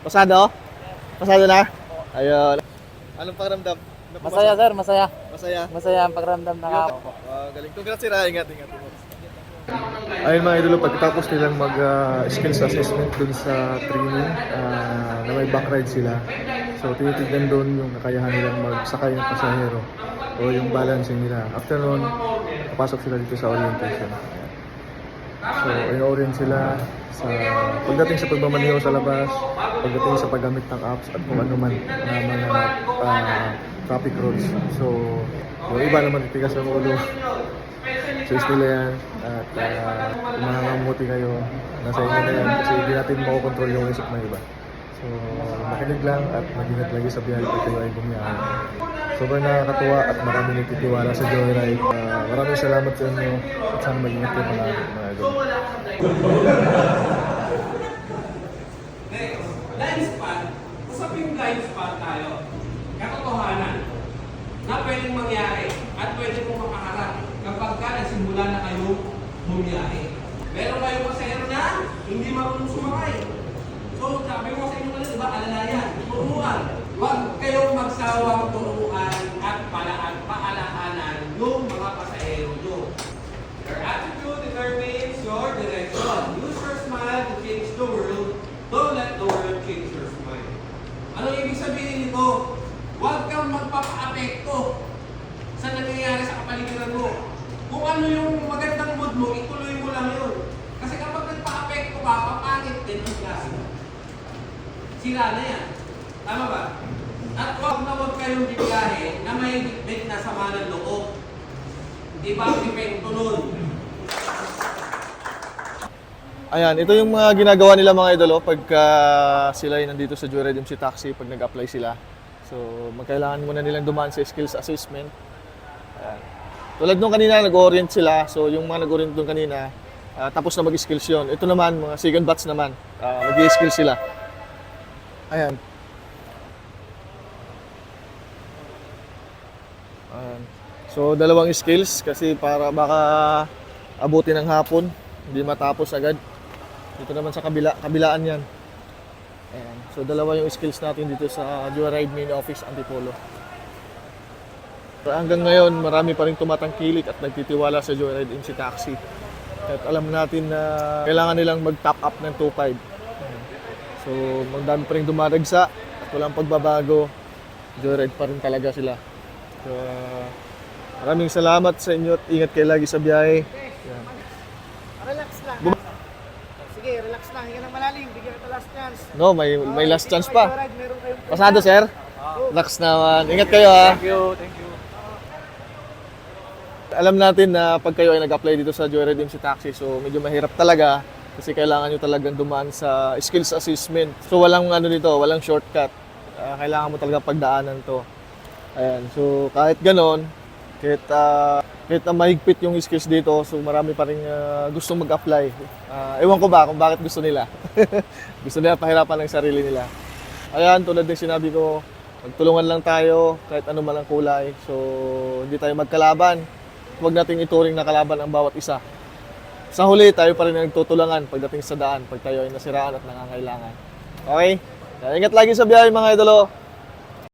Pasado? Pasado na? Ayun. Anong pakiramdam? Masaya sir, masaya. Masaya. Masaya ang pakiramdam na ako. Ah, galing. Congrats sir. ah. Ingat, ingat. Ayun mga idolo, pagkatapos nilang mag ah, skills assessment dun sa training ah, na may backride sila. So tinitignan doon yung kakayahan nilang magsakay ng pasahero o yung balancing nila. After nun, papasok sila dito sa orientation. So, in-orient sila sa pagdating sa pagmamaneho sa labas, pagdating sa paggamit ng apps at kung ano man na mga ah, traffic rules. So, yung iba naman titigas ang ulo. Choice nila yan. At uh, kung makakamuti kayo, nasa inyo na yan kasi hindi natin makokontrol yung isip ng iba. So, makinig lang at mag-ingat lagi sa biyahe pag kayo ay bumiyahe. Sobrang nakakatuwa at marami nagtitiwala sa Joyride. Uh, maraming salamat sa inyo at sana mag-ingat kayo mga idol. blind spot, usaping blind spot tayo. Katotohanan na pwedeng mangyari at pwede mong kapag ka nagsimula na kayo bumiyahe. Meron kayong pasahero hindi marunong. So, sabi mo sa inyo kanina, diba, alalayan, turuan. Huwag kayong magsawang turuan kapaligiran mo. Kung ano yung magandang mood mo, ituloy mo lang yun. Kasi kapag nagpa-apekto ka, papangit din ang klase mo. Sira na yan. Tama ba? At huwag na huwag kayong bibiyahe na may bitbit na sama ng loob. Di ba ang epekto nun? Ayan, ito yung mga ginagawa nila mga idolo pagka sila ay nandito sa Joyride MC Taxi pag nag-apply sila. So, magkailangan muna nilang dumaan sa skills assessment. Ayan. Tulad nung kanina, nag-orient sila. So, yung mga nag-orient nung kanina, ah, tapos na mag-skills yun. Ito naman, mga second batch naman, uh, mag-skills sila. Ayan. Ayan. So, dalawang skills kasi para baka abutin ng hapon, hindi matapos agad. Dito naman sa kabila, kabilaan yan. Ayan. So, dalawa yung skills natin dito sa Joyride Main Office Antipolo. Pero hanggang ngayon, marami pa rin tumatangkilik at nagtitiwala sa Joyride MC Taxi. At alam natin na kailangan nilang mag-top up ng 2.5. Ayan. So, magdami pa rin dumaragsa at walang pagbabago. Joyride pa rin talaga sila. So, maraming salamat sa inyo at ingat kayo lagi sa biyahe. Ayan. Relax lang. Bum- Sige, relax lang. Hinga ng malalim. Bigyan kita last chance. No, may may last chance pa. Pasado, sir? Relax naman. Ingat kayo, ha? Thank you, thank you. Alam natin na pag kayo ay nag-apply dito sa Joyride MC Taxi, so medyo mahirap talaga kasi kailangan nyo talagang dumaan sa skills assessment. So walang ano dito, walang shortcut. Ah, kailangan mo talaga pagdaanan to. Ayan, so kahit ganon, kahit, ah, kahit na mahigpit yung skills dito, so marami pa rin ah, gustong mag-apply. Ah, ewan ko ba kung bakit gusto nila. gusto nila pahirapan ng sarili nila. Ayan, tulad ng sinabi ko, magtulungan lang tayo kahit ano man ang kulay. So, hindi tayo magkalaban. Huwag nating ituring na kalaban ang bawat isa. Sa huli, tayo pa rin ang nagtutulangan pagdating sa daan, pag tayo ay nasiraan at nangangailangan. Okay? Ingat lagi sa biyahe mga idolo.